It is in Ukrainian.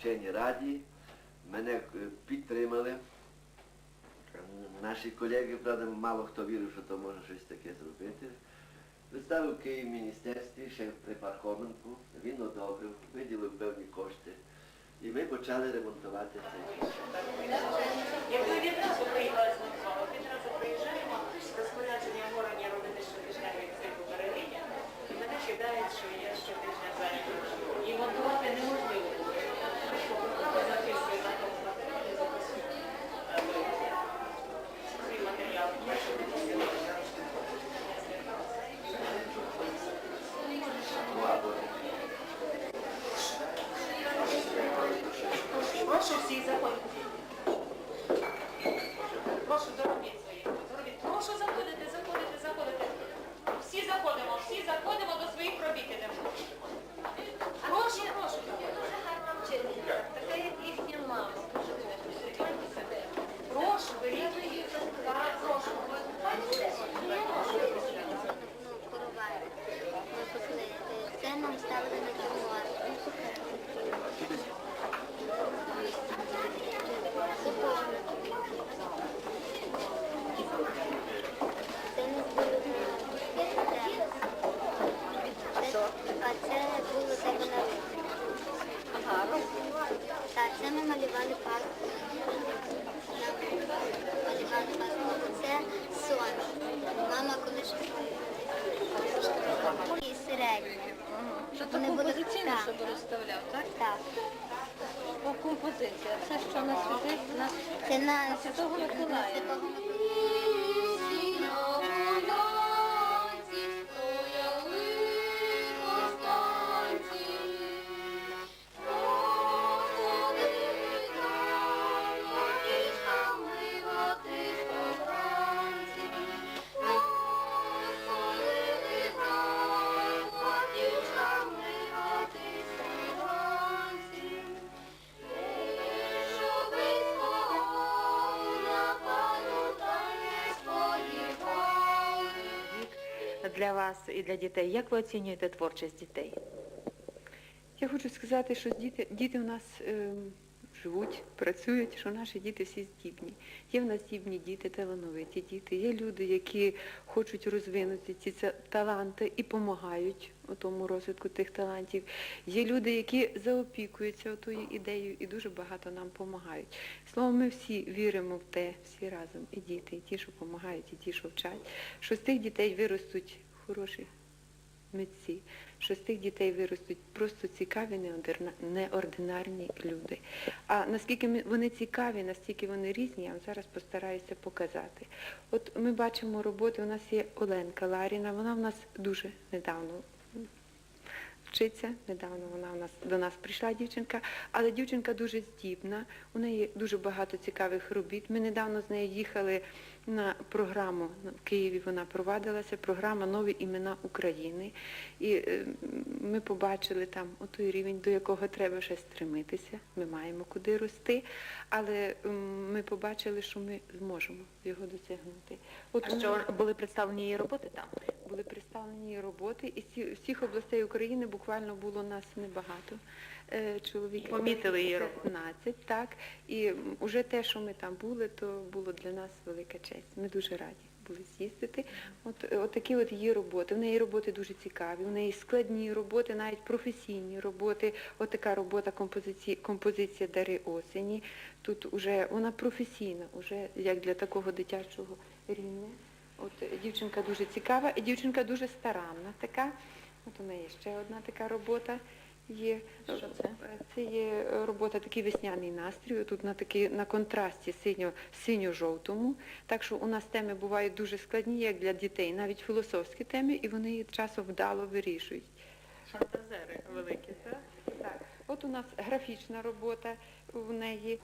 вченій раді. Мене е, підтримали. Наші колеги, правда, мало хто вірив, що то може щось таке зробити. Представив в Київ міністерстві, ще при Пархоменку, він одобрив, виділив певні кошти. І ми почали ремонтувати цей. su Так, це ми малювали парк. Малювали парк. Це сон. Мама коли ж і середня. Що то композиційно, щоб розставляв, так? Так. О, композиція. Це що на святий? На... Це на Святого Миколая. Для вас і для дітей. Як ви оцінюєте творчість дітей? Я хочу сказати, що діти, діти у нас ем, живуть, працюють, що наші діти всі здібні. Є в нас здібні діти, талановиті діти, є люди, які хочуть розвинути ці таланти і допомагають у тому розвитку тих талантів. Є люди, які заопікуються тою ідеєю і дуже багато нам допомагають. Словом, ми всі віримо в те, всі разом, і діти, і ті, що допомагають, і ті, що вчать, що з тих дітей виростуть хороші митці, що з тих дітей виростуть просто цікаві, неординарні люди. А наскільки вони цікаві, настільки вони різні, я вам зараз постараюся показати. От ми бачимо роботи, у нас є Оленка Ларіна, вона в нас дуже недавно вчиться. Недавно вона у нас до нас прийшла дівчинка, але дівчинка дуже здібна. У неї дуже багато цікавих робіт. Ми недавно з нею їхали на програму в Києві. Вона провадилася, програма Нові імена України. І е, ми побачили там той рівень, до якого треба ще стремитися. Ми маємо куди рости, але ми побачили, що ми зможемо його досягнути. От А що були представлені її роботи там? були представлені її роботи, і всіх областей України буквально було нас небагато е, чоловіків. Помітили її роботу. 15, так. І вже те, що ми там були, то було для нас велика честь. Ми дуже раді були з'їздити. От, от такі от її роботи. В неї роботи дуже цікаві, в неї складні роботи, навіть професійні роботи. От така робота композиції, композиція Дари осені. Тут уже вона професійна, уже як для такого дитячого рівня. От дівчинка дуже цікава і дівчинка дуже старанна така. От у неї ще одна така робота є. Що це? Е, Це є робота такий весняний настрій, тут на такі на контрасті синьо, синьо-жовтому. Так що у нас теми бувають дуже складні, як для дітей, навіть філософські теми, і вони їх часом вдало вирішують. Фантазери великі, так? Так, от у нас графічна робота в неї.